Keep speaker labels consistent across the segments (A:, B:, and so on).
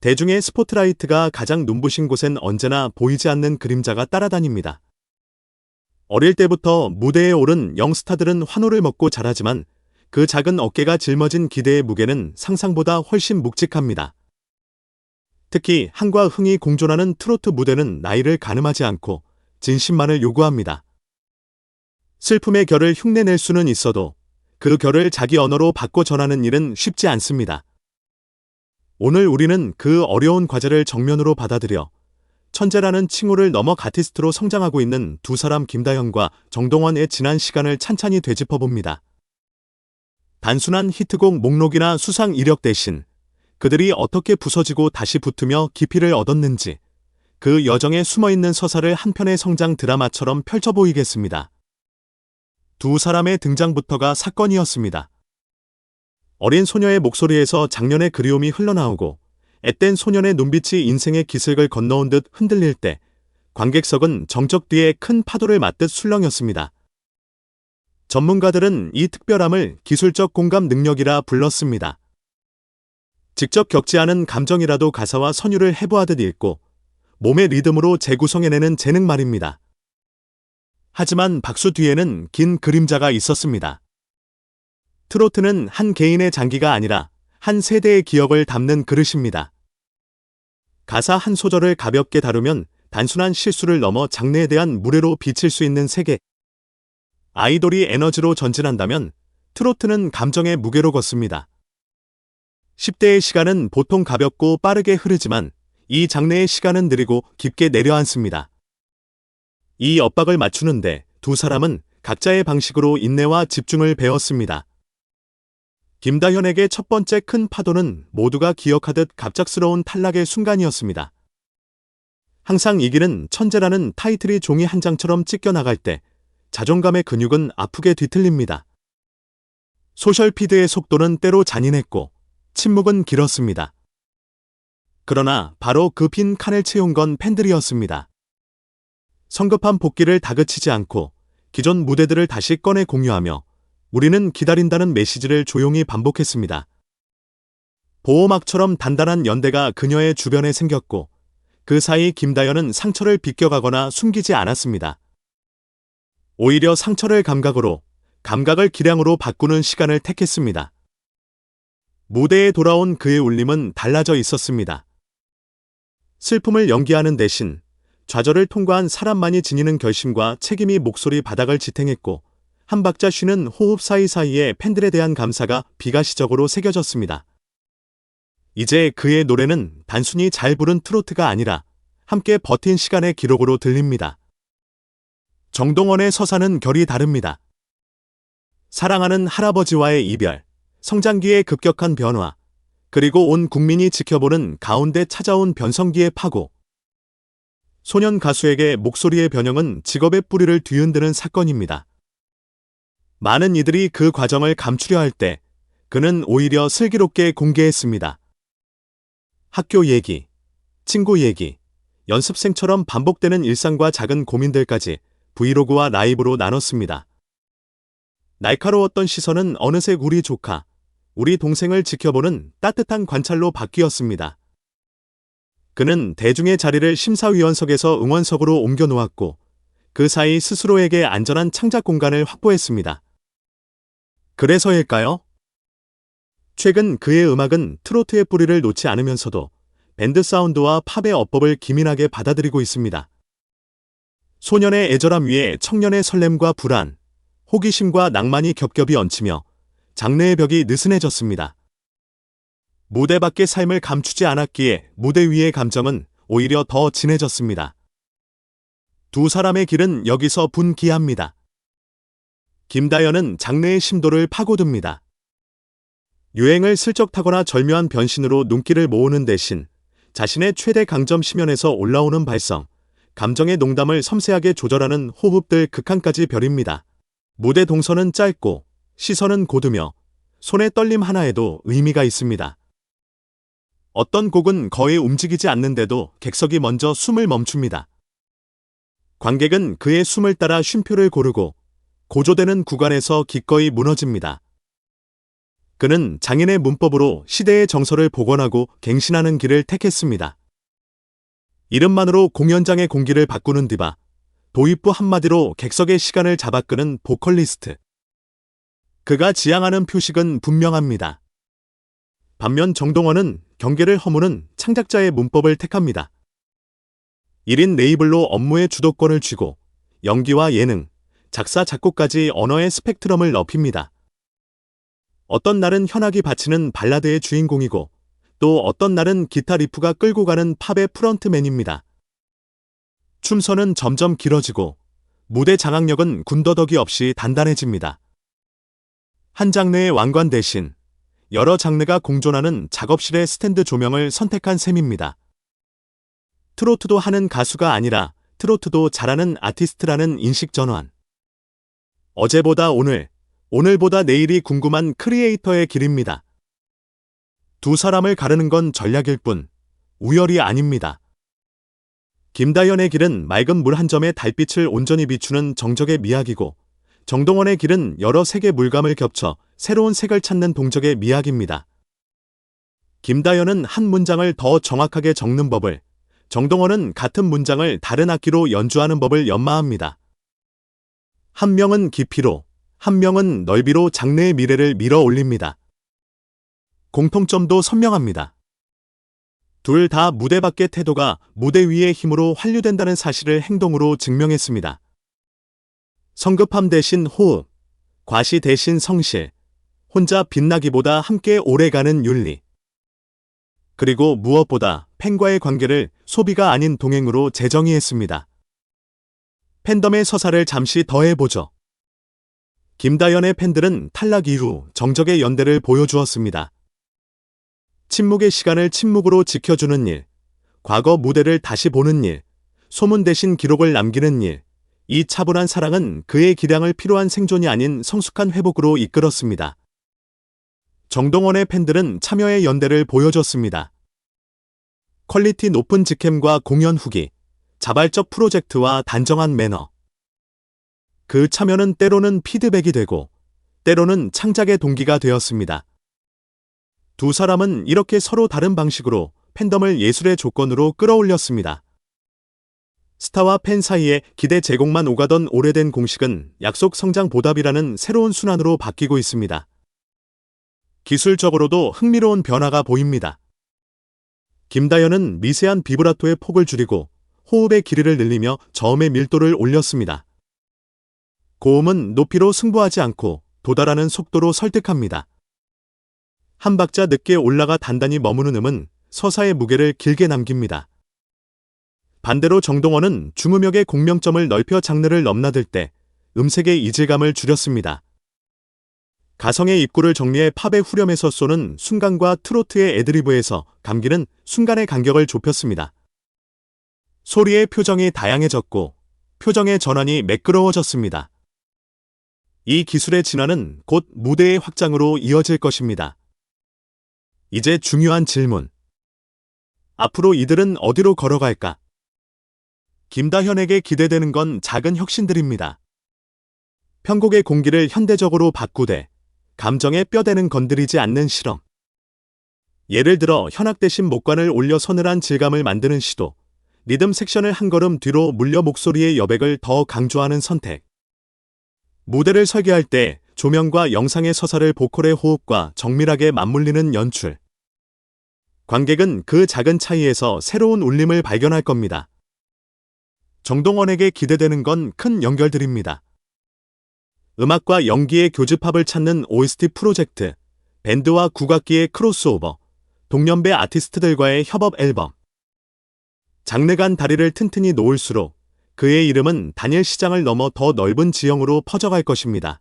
A: 대중의 스포트라이트가 가장 눈부신 곳엔 언제나 보이지 않는 그림자가 따라다닙니다. 어릴 때부터 무대에 오른 영스타들은 환호를 먹고 자라지만 그 작은 어깨가 짊어진 기대의 무게는 상상보다 훨씬 묵직합니다. 특히 한과 흥이 공존하는 트로트 무대는 나이를 가늠하지 않고 진심만을 요구합니다. 슬픔의 결을 흉내낼 수는 있어도 그 결을 자기 언어로 바꿔 전하는 일은 쉽지 않습니다. 오늘 우리는 그 어려운 과제를 정면으로 받아들여 천재라는 칭호를 넘어 가티스트로 성장하고 있는 두 사람 김다현과 정동원의 지난 시간을 찬찬히 되짚어 봅니다. 단순한 히트곡 목록이나 수상 이력 대신 그들이 어떻게 부서지고 다시 붙으며 깊이를 얻었는지 그 여정에 숨어 있는 서사를 한 편의 성장 드라마처럼 펼쳐 보이겠습니다. 두 사람의 등장부터가 사건이었습니다. 어린 소녀의 목소리에서 작년의 그리움이 흘러나오고 앳된 소년의 눈빛이 인생의 기슭을 건너온 듯 흔들릴 때 관객석은 정적 뒤에 큰 파도를 맞듯 술렁였습니다. 전문가들은 이 특별함을 기술적 공감 능력이라 불렀습니다. 직접 겪지 않은 감정이라도 가사와 선율을 해부하듯 읽고 몸의 리듬으로 재구성해내는 재능 말입니다. 하지만 박수 뒤에는 긴 그림자가 있었습니다. 트로트는 한 개인의 장기가 아니라 한 세대의 기억을 담는 그릇입니다. 가사 한 소절을 가볍게 다루면 단순한 실수를 넘어 장래에 대한 무례로 비칠 수 있는 세계. 아이돌이 에너지로 전진한다면 트로트는 감정의 무게로 걷습니다. 10대의 시간은 보통 가볍고 빠르게 흐르지만 이 장래의 시간은 느리고 깊게 내려앉습니다. 이 엇박을 맞추는데 두 사람은 각자의 방식으로 인내와 집중을 배웠습니다. 김다현에게 첫 번째 큰 파도는 모두가 기억하듯 갑작스러운 탈락의 순간이었습니다. 항상 이기는 천재라는 타이틀이 종이 한 장처럼 찢겨 나갈 때 자존감의 근육은 아프게 뒤틀립니다. 소셜피드의 속도는 때로 잔인했고 침묵은 길었습니다. 그러나 바로 그 빈 칸을 채운 건 팬들이었습니다. 성급한 복귀를 다그치지 않고 기존 무대들을 다시 꺼내 공유하며 우리는 기다린다는 메시지를 조용히 반복했습니다. 보호막처럼 단단한 연대가 그녀의 주변에 생겼고 그 사이 김다연은 상처를 비껴가거나 숨기지 않았습니다. 오히려 상처를 감각으로, 감각을 기량으로 바꾸는 시간을 택했습니다. 무대에 돌아온 그의 울림은 달라져 있었습니다. 슬픔을 연기하는 대신 좌절을 통과한 사람만이 지니는 결심과 책임이 목소리 바닥을 지탱했고 한 박자 쉬는 호흡 사이사이에 팬들에 대한 감사가 비가시적으로 새겨졌습니다. 이제 그의 노래는 단순히 잘 부른 트로트가 아니라 함께 버틴 시간의 기록으로 들립니다. 정동원의 서사는 결이 다릅니다. 사랑하는 할아버지와의 이별, 성장기의 급격한 변화, 그리고 온 국민이 지켜보는 가운데 찾아온 변성기의 파고. 소년 가수에게 목소리의 변형은 직업의 뿌리를 뒤흔드는 사건입니다. 많은 이들이 그 과정을 감추려 할 때 그는 오히려 슬기롭게 공개했습니다. 학교 얘기, 친구 얘기, 연습생처럼 반복되는 일상과 작은 고민들까지 브이로그와 라이브로 나눴습니다. 날카로웠던 시선은 어느새 우리 조카, 우리 동생을 지켜보는 따뜻한 관찰로 바뀌었습니다. 그는 대중의 자리를 심사위원석에서 응원석으로 옮겨 놓았고 그 사이 스스로에게 안전한 창작 공간을 확보했습니다. 그래서일까요? 최근 그의 음악은 트로트의 뿌리를 놓지 않으면서도 밴드 사운드와 팝의 어법을 기민하게 받아들이고 있습니다. 소년의 애절함 위에 청년의 설렘과 불안, 호기심과 낭만이 겹겹이 얹히며 장래의 벽이 느슨해졌습니다. 무대 밖의 삶을 감추지 않았기에 무대 위의 감정은 오히려 더 진해졌습니다. 두 사람의 길은 여기서 분기합니다. 김다연은 장래의 심도를 파고듭니다. 유행을 슬쩍 타거나 절묘한 변신으로 눈길을 모으는 대신 자신의 최대 강점 심연에서 올라오는 발성, 감정의 농담을 섬세하게 조절하는 호흡들 극한까지 벼립니다. 무대 동선은 짧고 시선은 고두며 손의 떨림 하나에도 의미가 있습니다. 어떤 곡은 거의 움직이지 않는데도 객석이 먼저 숨을 멈춥니다. 관객은 그의 숨을 따라 쉼표를 고르고 고조되는 구간에서 기꺼이 무너집니다. 그는 장인의 문법으로 시대의 정서를 복원하고 갱신하는 길을 택했습니다. 이름만으로 공연장의 공기를 바꾸는 디바, 도입부 한마디로 객석의 시간을 잡아끄는 보컬리스트. 그가 지향하는 표식은 분명합니다. 반면 정동원은 경계를 허무는 창작자의 문법을 택합니다. 1인 네이블로 업무의 주도권을 쥐고 연기와 예능, 작사, 작곡까지 언어의 스펙트럼을 넓힙니다. 어떤 날은 현악이 바치는 발라드의 주인공이고 또 어떤 날은 기타 리프가 끌고 가는 팝의 프런트맨입니다. 춤선은 점점 길어지고 무대 장악력은 군더더기 없이 단단해집니다. 한 장르의 왕관 대신 여러 장르가 공존하는 작업실의 스탠드 조명을 선택한 셈입니다. 트로트도 하는 가수가 아니라 트로트도 잘하는 아티스트라는 인식 전환. 어제보다 오늘, 오늘보다 내일이 궁금한 크리에이터의 길입니다. 두 사람을 가르는 건 전략일 뿐 우열이 아닙니다. 김다연의 길은 맑은 물 한 점에 달빛을 온전히 비추는 정적의 미학이고 정동원의 길은 여러 색의 물감을 겹쳐 새로운 색을 찾는 동적의 미학입니다. 김다연은 한 문장을 더 정확하게 적는 법을, 정동원은 같은 문장을 다른 악기로 연주하는 법을 연마합니다. 한 명은 깊이로, 한 명은 넓이로 장르의 미래를 밀어 올립니다. 공통점도 선명합니다. 둘 다 무대 밖의 태도가 무대 위의 힘으로 환류된다는 사실을 행동으로 증명했습니다. 성급함 대신 호흡, 과시 대신 성실, 혼자 빛나기보다 함께 오래가는 윤리. 그리고 무엇보다 팬과의 관계를 소비가 아닌 동행으로 재정의했습니다. 팬덤의 서사를 잠시 더해보죠. 김다연의 팬들은 탈락 이후 정적의 연대를 보여주었습니다. 침묵의 시간을 침묵으로 지켜주는 일, 과거 무대를 다시 보는 일, 소문 대신 기록을 남기는 일, 이 차분한 사랑은 그의 기량을 필요한 생존이 아닌 성숙한 회복으로 이끌었습니다. 정동원의 팬들은 참여의 연대를 보여줬습니다. 퀄리티 높은 직캠과 공연 후기, 자발적 프로젝트와 단정한 매너. 그 참여는 때로는 피드백이 되고, 때로는 창작의 동기가 되었습니다. 두 사람은 이렇게 서로 다른 방식으로 팬덤을 예술의 조건으로 끌어올렸습니다. 스타와 팬 사이에 기대 제공만 오가던 오래된 공식은 약속 성장 보답이라는 새로운 순환으로 바뀌고 있습니다. 기술적으로도 흥미로운 변화가 보입니다. 김다연은 미세한 비브라토의 폭을 줄이고 호흡의 길이를 늘리며 저음의 밀도를 올렸습니다. 고음은 높이로 승부하지 않고 도달하는 속도로 설득합니다. 한 박자 늦게 올라가 단단히 머무는 음은 서사의 무게를 길게 남깁니다. 반대로 정동원은 중음역의 공명점을 넓혀 장르를 넘나들 때 음색의 이질감을 줄였습니다. 가성의 입구를 정리해 팝의 후렴에서 쏘는 순간과 트로트의 애드리브에서 감기는 순간의 간격을 좁혔습니다. 소리의 표정이 다양해졌고 표정의 전환이 매끄러워졌습니다. 이 기술의 진화는 곧 무대의 확장으로 이어질 것입니다. 이제 중요한 질문. 앞으로 이들은 어디로 걸어갈까? 김다현에게 기대되는 건 작은 혁신들입니다. 편곡의 공기를 현대적으로 바꾸되 감정의 뼈대는 건드리지 않는 실험. 예를 들어 현악 대신 목관을 올려 서늘한 질감을 만드는 시도, 리듬 섹션을 한 걸음 뒤로 물려 목소리의 여백을 더 강조하는 선택. 무대를 설계할 때 조명과 영상의 서사를 보컬의 호흡과 정밀하게 맞물리는 연출. 관객은 그 작은 차이에서 새로운 울림을 발견할 겁니다. 정동원에게 기대되는 건 큰 연결들입니다. 음악과 연기의 교집합을 찾는 OST 프로젝트, 밴드와 국악기의 크로스오버, 동년배 아티스트들과의 협업 앨범. 장르 간 다리를 튼튼히 놓을수록 그의 이름은 단일 시장을 넘어 더 넓은 지형으로 퍼져갈 것입니다.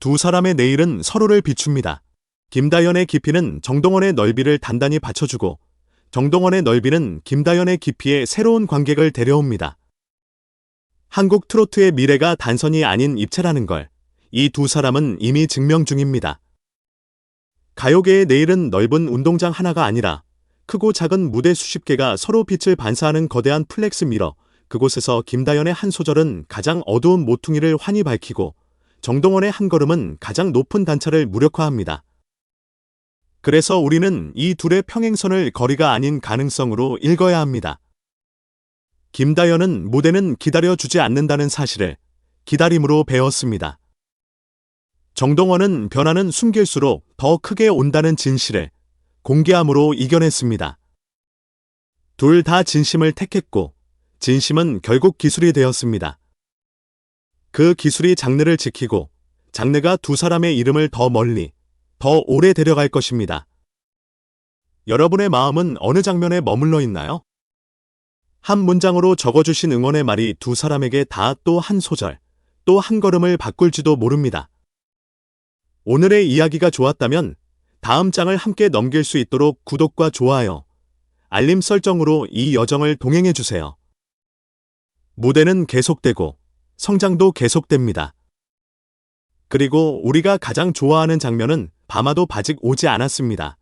A: 두 사람의 내일은 서로를 비춥니다. 김다연의 깊이는 정동원의 넓이를 단단히 받쳐주고 정동원의 넓이는 김다연의 깊이에 새로운 관객을 데려옵니다. 한국 트로트의 미래가 단선이 아닌 입체라는 걸 이 두 사람은 이미 증명 중입니다. 가요계의 내일은 넓은 운동장 하나가 아니라 크고 작은 무대 수십 개가 서로 빛을 반사하는 거대한 플렉스 미러, 그곳에서 김다연의 한 소절은 가장 어두운 모퉁이를 환히 밝히고 정동원의 한 걸음은 가장 높은 단차를 무력화합니다. 그래서 우리는 이 둘의 평행선을 거리가 아닌 가능성으로 읽어야 합니다. 김다연은 무대는 기다려주지 않는다는 사실을 기다림으로 배웠습니다. 정동원은 변화는 숨길수록 더 크게 온다는 진실을 공개함으로 이겨냈습니다. 둘 다 진심을 택했고, 진심은 결국 기술이 되었습니다. 그 기술이 장르를 지키고, 장르가 두 사람의 이름을 더 멀리, 더 오래 데려갈 것입니다. 여러분의 마음은 어느 장면에 머물러 있나요? 한 문장으로 적어주신 응원의 말이 두 사람에게 다 또 한 소절, 또 한 걸음을 바꿀지도 모릅니다. 오늘의 이야기가 좋았다면 다음 장을 함께 넘길 수 있도록 구독과 좋아요, 알림 설정으로 이 여정을 동행해 주세요. 무대는 계속되고 성장도 계속됩니다. 그리고 우리가 가장 좋아하는 장면은 밤아도 바직 오지 않았습니다.